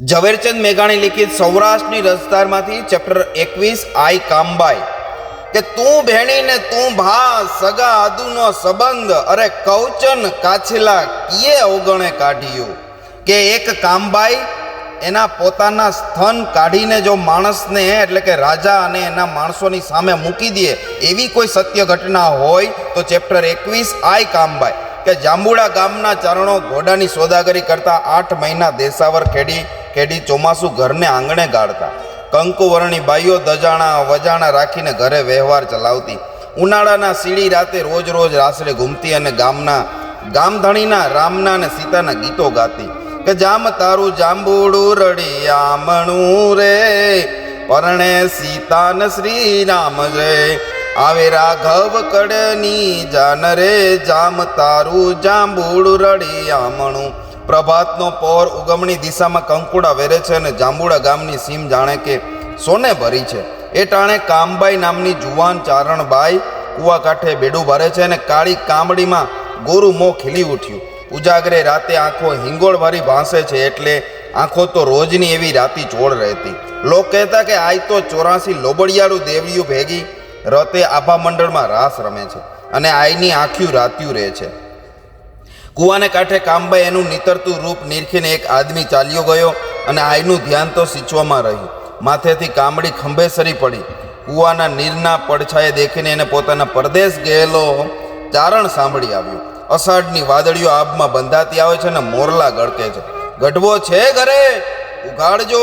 ઝવેરચંદ મેઘાણી લિખિત સૌરાષ્ટ્રની રજદારમાંથી ચેપ્ટર એકવીસ આઈ કામબાઈ કે તું ભેણી ને તું ભા સગા આદુનો સંબંધ, અરે કૌચન કાછલા કીએ અવગણે કાઢ્યું? કે એક કામબાઈ એના પોતાના સ્થન કાઢીને જો માણસને, એટલે કે રાજા અને એના માણસોની સામે મૂકી દે, એવી કોઈ સત્ય ઘટના હોય તો ચેપ્ટર એકવીસ આઈ કામબાઈ કે જાંબુડા ગામના ચરણો ઘોડાની સોદાગરી કરતા આઠ મહિના દેસાવર ખેડી ખેડી ચોમાસું ઘરને આંગણે ગાળતા. કંકુવર્ણી બાઈઓ દજાણા વજાણા રાખીને ઘરે વ્યવહાર ચલાવતી. ઉનાળાના સીડી રાતે રોજ રોજ રાસડે ઘૂમતી અને ગામના, ગામધણીના, રામના અને સીતાના ગીતો ગાતી. કે જામ તારું જાંબુડું રડિયામણું રે, પરણે સીતા ને શ્રી રામ રે. આવે રાઘવ કડની જાન રે, જામ તારું જાંબુડું રડિયામણું પ્રભાતનો પહોર ઉગમણી દિશામાં કંકુડા વેરે છે અને જાંબુડા ગામની સીમ જાણે કે સોને ભરી છે. એ ટાણે કામબાઈ નામની જુવાન ચારણબાઈ કુવા કાંઠે બેડું ભરે છે અને કાળી કામડીમાં ગોરું મોં ખીલી ઉઠ્યું. ઉજાગરે રાતે આંખો હિંગોળ ભરી ભાંસે છે એટલે આંખો તો રોજની એવી રાતી ચોળ રહેતી. લોક કહેતા કે આય તો ચોરાસી લોબડિયાળું દેવડીયું ભેગી, રતે આભા મંડળમાં રાસ રમે છે અને આઈની આંખ્યું રાત્યું રહે છે. કુવાને કાંઠે કામબાઈ એનું નીતરતું રૂપ નીરખીને એક આદમી ચાલ્યો ગયો અને આઈનું ધ્યાન તો સિંચવામાં રહ્યું. માથેથી કામડી ખંભે સરી પડી. કૂવાના નીરના પડછાયે દેખીને એને પોતાના પરદેશ ગયેલો ચારણ સાંભળી આવ્યું. અષાઢની વાદળીઓ આબમાં બંધાતી આવે છે અને મોરલા ગળકે છે. ગઢવો છે ઘરે, ઉઘાડજો.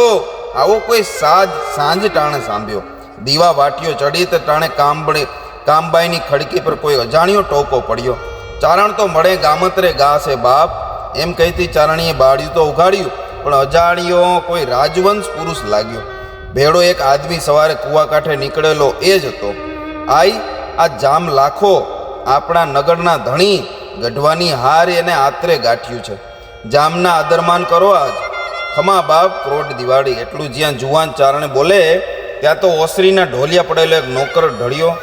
આવો કોઈ સાજ, સાંજ ટાણે સાંભળ્યો દીવા વાટીઓ ચડી તો ટાણે કામબડી કામબાઈની ખડકી પર કોઈ અજાણ્યો ટોકો પડ્યો. ચારણ તો મળે ગામત્રે ગાશે બાપ. એમ કહીતી ચારણીએ બાળ્યું તો ઉઘાડ્યું, પણ અજાણ્યો કોઈ રાજવંશ પુરુષ લાગ્યો. ભેળો એક આદમી સવારે કુવા કાંઠે નીકળેલો એ જ હતો. આઈ, આ જામ લાખો આપણા નગરના ધણી ગઢવાની હાર એને આત્રે ગાંઠ્યું છે. જામના આદરમાન કરો આજ. ખમા બાપ ક્રોટ દિવાળી. એટલું જ્યાં જુવાન ચારણે બોલે, ત્યાં તો ઓસરીના ઢોલિયા પડેલો એક નોકર ઢળ્યો.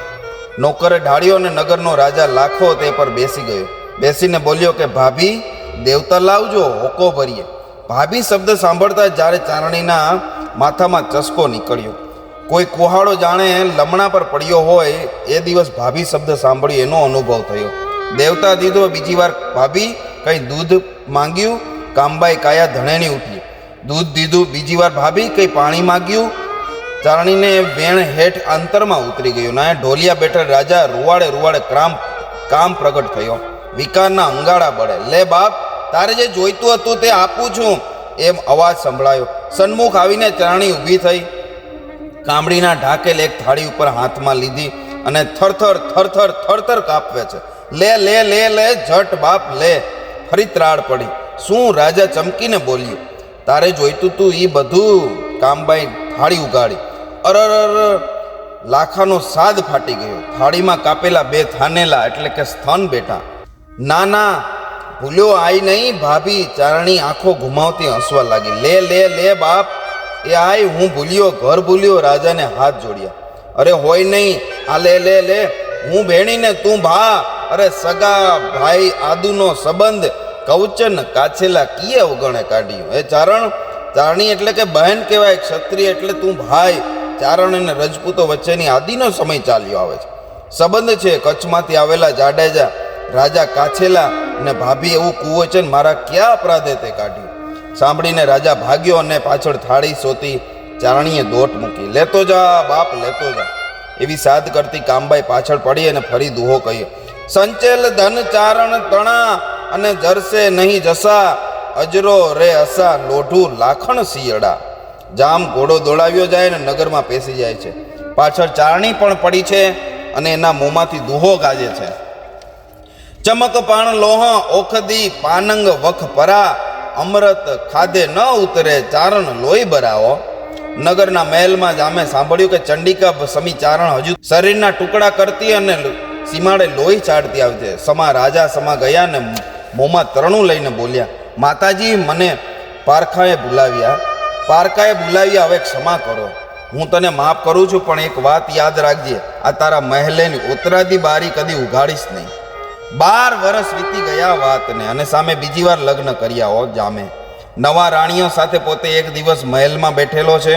નોકરે ઢાળ્યો અને નગરનો રાજા લાખો તે પર બેસી ગયો. બેસીને બોલ્યો કે, ભાભી, દેવતા લાવજો, હોકો ભરીએ. ભાભી શબ્દ સાંભળતા જ્યારે ચારણીના માથામાં ચસકો નીકળ્યો. કોઈ કુહાડો જાણે લમણા પર પડ્યો હોય, એ દિવસ ભાભી શબ્દ સાંભળ્યો એનો અનુભવ થયો. દેવતા દીધો, બીજી વાર ભાભી, કંઈ દૂધ માંગ્યું? કામબાઈ કાયા ધણેની ઉઠી. દૂધ દીધું, બીજી વાર ભાભી, કંઈ પાણી માંગ્યું? ચારણીને વેણ હેઠ અંતરમાં ઉતરી ગયું. ના ઢોલિયા બેઠા રાજા રૂવાડે રૂવાડે ક્રામ કામ પ્રગટ થયો. વિકારના અંગાડા બળે. લે બાપ, તારે જે જોઈતું હતું તે આપું છું. એમ અવાજ સંભળાયો. સન્મુખ આવીને ચારણી ઊભી થઈ. કામડીના ઢાકેલ એક થાળી ઉપર હાથમાં લીધી અને થરથર થરથર થરથર કાપવે છે. લે લે લે લે, ઝટ બાપ, લે. ફરી ત્રાડ પડી. શું? રાજા ચમકીને બોલ્યું. તારે જોઈતું તું એ બધું. કામબાઈ થાળી ઉગાડી. અરર લાખાનો સાદ ફાટી ગયો. થાળીમાં કાપેલા બે થાનેલા એટલે કે સ્થન બેઠા. ના ના ભૂલ્યો આઈ નહીં, ભાભી ચારણી આંખો ઘુમાવતી હસવા લાગી. લે લે લે બાપ, એ આય હું ભૂલ્યો, ઘર ભૂલ્યો, રાજાને હાથ જોડ્યા. અરે હોય નહીં, આ લે લે લે, હું ભેણીને તું ભા. અરે સગા ભાઈ આદુનો સંબંધ કૌચન કાછેલા કિયે અવગણે કાઢ્યું. એ ચારણ, ચારણી એટલે કે બહેન કહેવાય, ક્ષત્રિય એટલે તું ભાઈ. ચારણ અને રજપૂતો વચ્ચેની આદિનો સમય ચાલ્યો આવે છે. સંબંધ છે કચ્છમાંથી આવેલા જાડેજા, રાજા કાછેલા અને ભાભી એવું કુવચન મારા ક્યાં અપરાધે તે કાઢ્યું? સાંભળીને રાજા ભાગ્યો અને પાછળ થાળી સોતી ચારણીએ દોટ મૂકી, લેતો જા, બાપ, લેતો જા. એવી સાદ કરતી કામબાઈ પાછળ પડી અને ફરી દુહો કહ્યો, સંચેલ ધન ચારણ તણા અને જરસે નહીં જસા, અજરો રે અસા, લોઢું લાખણ સિયડા જામ ઘોડો દોડાવ્યો જાય ને નગરમાં પેસી જાય છે. પાછળ ચારણી પણ પડી છે અને એના મોંમાંથી દુહો ગાજે છે. ચમક પાણ લોહ, ઓખદી, પાનંગ, વખ પરા અમૃત ખાધે ન ઉતરે ચારણ લોહી બરાવો. નગરના મહેલમાં જામે સાંભળ્યું કે ચંડિકા સમી ચારણ હજુ શરીરના ટુકડા કરતી અને સીમાડે લોહી ચાડતી આવજે. સમા રાજા સમા ગયા ને મોંમાં તરણું લઈને બોલ્યા, માતાજી, મને પારખાએ બોલાવ્યા. પારકાએ બોલાવી, હવે ક્ષમા કરો. હું તને માફ કરું છું, પણ એક વાત યાદ રાખજે. આ તારા મહેલેની ઉતરાદી બારી કદી ઉઘાડીશ નહીં. બાર વર્ષ વીતી ગયા વાતને અને સામે બીજી વાર લગ્ન કર્યા હો જામે. નવા રાણીઓ સાથે પોતે એક દિવસ મહેલમાં બેઠેલો છે.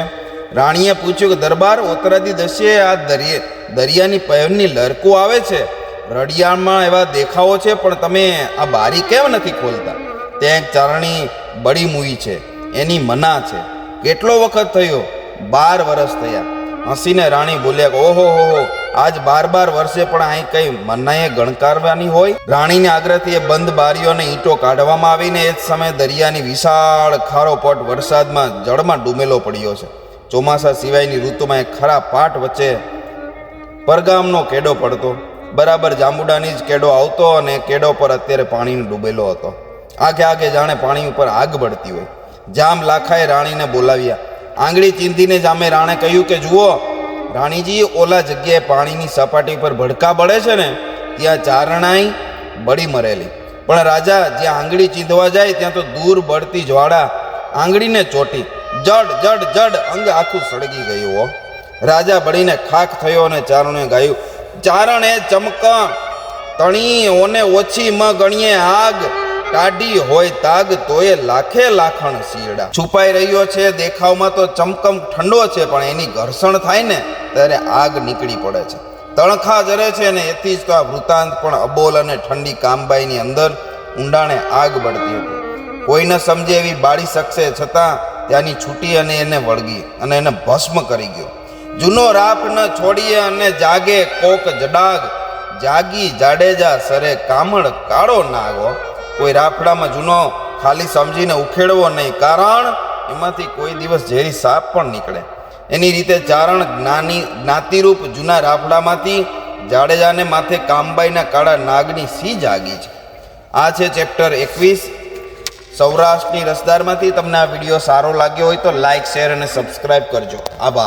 રાણીએ પૂછ્યું કે, દરબાર ઓતરાદી દસ્યે આ દરિયે, દરિયાની પહેરની લરકું આવે છે? રડિયાળમાં એવા દેખાવો છે, પણ તમે આ બારી કેમ નથી ખોલતા? ત્યાં એક ચારણી બળી મૂવી છે. એની મના છે. કેટલો વખત થયો, બાર વર્ષ થયા. હસીને રાણી બોલ્યા કે ઓહો, હો આજ બાર બાર વર્ષે પણ અહીં કઈ મનાએ ગણકારવાની હોય? રાણીને આગ્રહથી એ બંધ બારીઓને ઈંટો કાઢવામાં આવીને એ જ સમયે દરિયાની વિશાળ ખારો પટ વરસાદમાં જળમાં ડૂમેલો પડ્યો છે. ચોમાસા સિવાયની ઋતુમાં એ ખરા પાટ વચ્ચે પરગામનો કેડો પડતો. બરાબર જાંબુડાની જ કેડો આવતો અને કેડો પર અત્યારે પાણીનો ડૂબેલો હતો. આગે આગે જાણે પાણી ઉપર આગ બળતી હોય. જામ લાખાએ રાણીને બોલાવ્યા. આંગળી ચીંધીને જામે રાણે કહ્યું કે, જુઓ, રાણીજી, ઓલા જગ્યાએ પાણીની સપાટી પર ભડકા બળે છે ને, ત્યાં ચારણાઈ બળી મરેલી. પણ રાજા, જ્યાં આંગળી ચીંધવા જાય, ત્યાં તો દૂર બળતી જ્વાળા આંગળીને ચોટી. જડ જડ જડ, અંગ આખું સળગી ગયું હો. રાજા બળીને ખાખ થયો અને ચારણે ગાયું, ચારણે ચમક તણી ઓને ઓછી મ ગણીએ આગ ટાઢી હોય તાગ તોય લાખે લાખણ શીરડા છુપાઈ રહ્યો છે, દેખાવમાં તો ચમકમ ઠંડો છે, પણ એની ઘર્ષણ થાય ને ત્યારે આગ નીકળી પડે છે. તણખા જરે છે ને એથી જ તો આ વૃતાંત પણ અબોલ અને ઠંડી કામબાઈની અંદર ઊંડાણે આગ બળતી હતી. કોઈ ન સમજે એવી બાળી શકશે, છતાં ત્યાંની છૂટી અને એને વળગી અને એને ભસ્મ કરી ગયો. જૂનો રાપ ન છોડીએ અને જાગે કોક જડાગ. જાગી જાડેજા સરે કામળ કાળો નાગો. કોઈ રાફડામાં જૂનો, ખાલી સમજીને ઉખેડવો નહીં. કારણ એમાંથી કોઈ દિવસ ઝેરી સાપ પણ નીકળે. એની રીતે ચારણ જ્ઞાની, જ્ઞાતિરૂપ જૂના રાફડામાંથી જાડેજાને માથે કામબાઈના કાળા નાગની સી જાગી છે. આ છે ચેપ્ટર એકવીસ. સૌરાષ્ટ્રની રસદારમાંથી તમને આ વીડિયો સારો લાગ્યો હોય તો લાઇક શેર અને સબસ્ક્રાઈબ કરજો. આભાર.